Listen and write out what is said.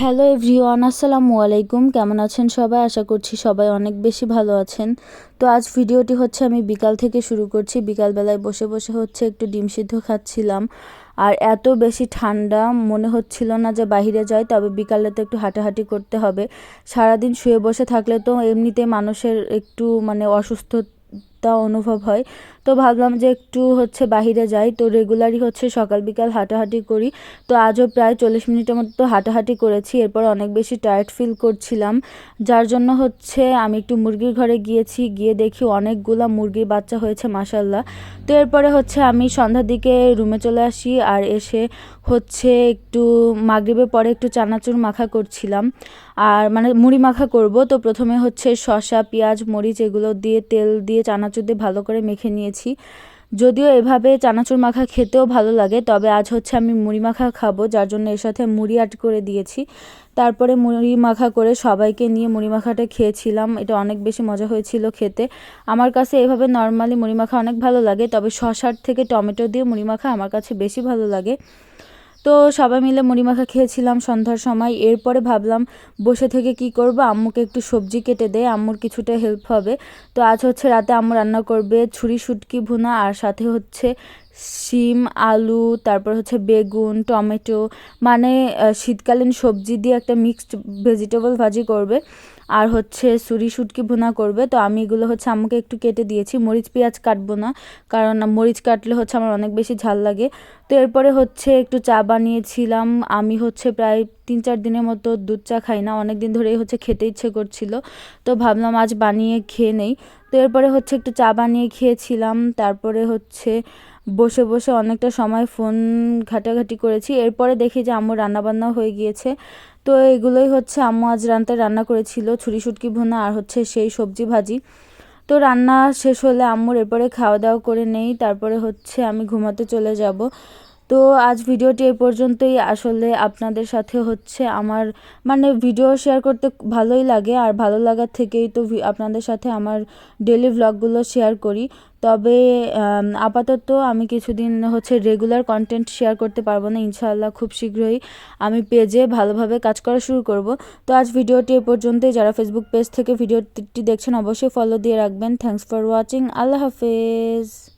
Hello everyone আসসালামু আলাইকুম কেমন আছেন সবাই? আশা করছি সবাই অনেক বেশি ভালো আছেন। তো আজ ভিডিওটি হচ্ছে আমি বিকাল থেকে শুরু করছি। বিকালবেলায় বসে বসে হচ্ছে একটু ডিম সিদ্ধ খাচ্ছিলাম। আর এত বেশি ঠান্ডা মনে হচ্ছিল না যে বাহিরে যাই, তবে বিকালে তো একটু হাঁটাহাঁটি করতে হবে। সারাদিন শুয়ে বসে থাকলে তো এমনিতে মানুষের একটু মানে অসুস্থ তা অনুভব হয়। তো ভাবলাম যে একটু হচ্ছে বাহিরে যাই। তো রেগুলারই হচ্ছে সকাল বিকাল হাঁটাহাঁটি করি। তো আজও প্রায় চল্লিশ মিনিটের মতো হাঁটাহাঁটি করেছি। এরপর অনেক বেশি টায়ার্ড ফিল করছিলাম। যার জন্য হচ্ছে আমি একটু মুরগির ঘরে গিয়েছি। গিয়ে দেখি অনেকগুলা মুরগির বাচ্চা হয়েছে মাসাল্লাহ তো এরপরে হচ্ছে আমি সন্ধ্যার দিকে রুমে চলে আসি আর এসে হচ্ছে একটু মাগরীবের পরে একটু চানাচুর মাখা করছিলাম। আর মানে মুড়ি মাখা করব। তো প্রথমে হচ্ছে শসা, পেঁয়াজ, মরিচ এগুলো দিয়ে তেল দিয়ে চানাচুর দিয়ে ভালো করে মেখে নিয়েছি। যদিও এভাবে চানাচুর মাখা খেতেও ভালো লাগে, তবে আজ হচ্ছে আমি মুড়ি মাখা খাব, যার জন্য এর সাথে মুড়ি অ্যাড করে দিয়েছি। তারপরে মুড়ি মাখা করে সবাইকে নিয়ে মুড়ি মাখাটা খেয়েছিলাম। এটা অনেক বেশি মজা হয়েছিল খেতে। আমার কাছে এভাবে নর্মালি মুড়ি মাখা অনেক ভালো লাগে, তবে শশার থেকে টমেটো দিয়ে মুড়ি মাখা আমার কাছে বেশি ভালো লাগে। তো সবাই মিলে মুড়ি মাখা খেয়েছিলাম সন্ধ্যার সময়। এরপরে ভাবলাম, বসে থেকে কি করব? আম্মুকে একটু সবজি কেটে দেয় আম্মুর কিছুটা হেল্প হবে। তো আজ হচ্ছে রাতে আম্মু রান্না করবে ছুরি, শুটকি, ভুনা, আর সাথে হচ্ছে শিম, আলু, তারপর হচ্ছে বেগুন, টমেটো মানে শীতকালীন সবজি দিয়ে একটা মিক্সড ভেজিটেবল ভাজি করবে। আর হচ্ছে সুরি শুটকি ভুনা করবে। তো আমি এগুলো হচ্ছে আমাকে একটু কেটে দিয়েছি। মরিচ, পেঁয়াজ কাটবো না, কারণ মরিচ কাটলে হচ্ছে আমার অনেক বেশি ঝাল লাগে। তো এরপরে হচ্ছে একটু চা বানিয়েছিলাম। আমি হচ্ছে প্রায় তিন চার দিনের মতো দুধ চা খাই না। অনেক দিন ধরেই হচ্ছে খেতে ইচ্ছে করছিল। তো ভাবলাম আজ বানিয়ে খেয়ে নেই। তো এরপরে হচ্ছে একটু চা বানিয়ে খেয়েছিলাম। তারপরে হচ্ছে বসে বসে অনেকটা সময় ফোন ঘাটাঘাটি করেছি। এরপরে দেখি যে আম্মু রান্নাবান্না হয়ে গিয়েছে। তো এগুলোই হচ্ছে আম্মু আজ রান্তে রান্না করেছিল, ছুরি সুটকি ভুনা আর হচ্ছে সেই সবজি ভাজি। তো রান্না শেষ হলে আম্মুর এরপরে খাওয়া দাওয়া করে নেই, তারপরে হচ্ছে আমি ঘুমাতে চলে যাব। তো আজ ভিডিওটি এ পর্যন্তই। আসলে আপনাদের সাথে হচ্ছে আমার মানে ভিডিও শেয়ার করতে ভালোই লাগে আর ভালো লাগার থেকেই তো আপনাদের সাথে আমার ডেলি ভ্লগগুলো শেয়ার করি। তবে আপাতত আমি কিছুদিন হচ্ছে রেগুলার কন্টেন্ট শেয়ার করতে পারব না, ইনশাআল্লাহ খুব শীঘ্রই আমি পেজে ভালোভাবে কাজ করা শুরু করব। তো আজ ভিডিওটি এ পর্যন্তই। যারা ফেসবুক পেজ থেকে ভিডিওটি দেখছেন, অবশ্যই ফলো দিয়ে রাখবেন। থ্যাংকস ফর ওয়াচিং আল্লাহ হাফেজ।